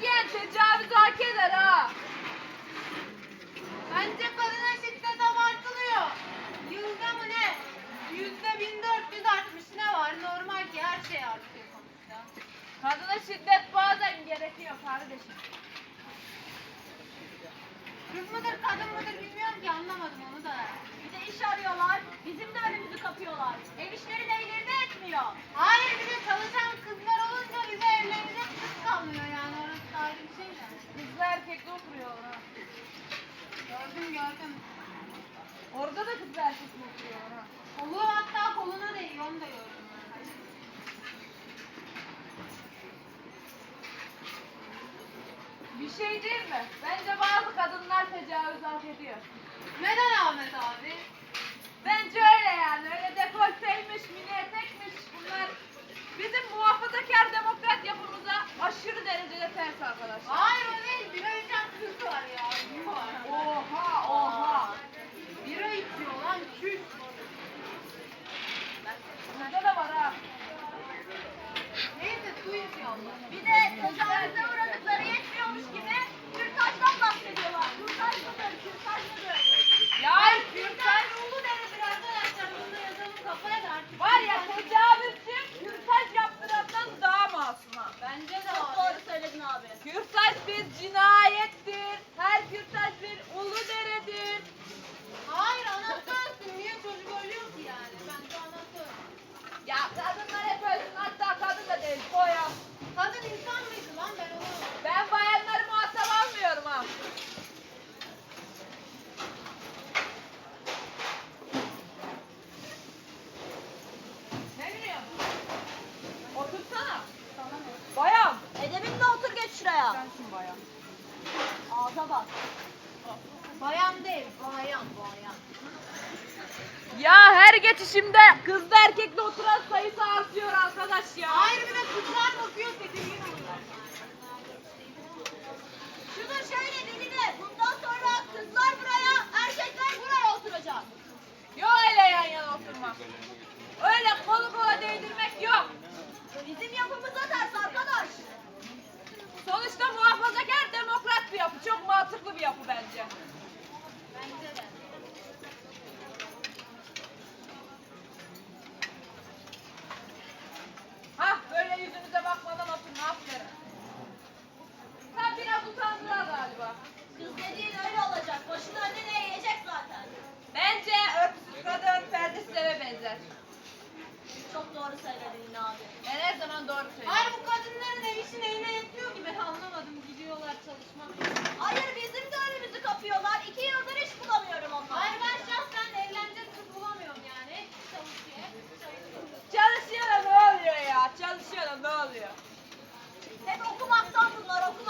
Yiyen tecavüz hak eder ha. Bence kadına şiddet abartılıyor. Yılda mı ne? Yüzde 1400 artmış ne var? Normal ki her şey artıyor sonuçta. Kadına şiddet bazen gerekiyor kardeşim. Kız mıdır kadın mıdır bilmiyorum ki anlamadım onu da. Bir de iş arıyorlar. Bizim de önümüzü kapıyorlar. Ev işleri de ileride etmiyor. Hayır bir de çalışan kız da erkek. Kolu hatta koluna değiyor onu da gördüm ben. Bir şey değil mi? Bence bazı kadınlar tecavüz hak ediyor. Neden Ahmet abi? şuraya. Sensin bayan. Ağza bak. Bayan değil, bayan, bayan. Ya her geçişimde kızla erkekle oturan sayısı artıyor arkadaş ya. Hayır bir de kızlar bakıyor tedirgin oluyor. Hep okumaktan bunlar okumak.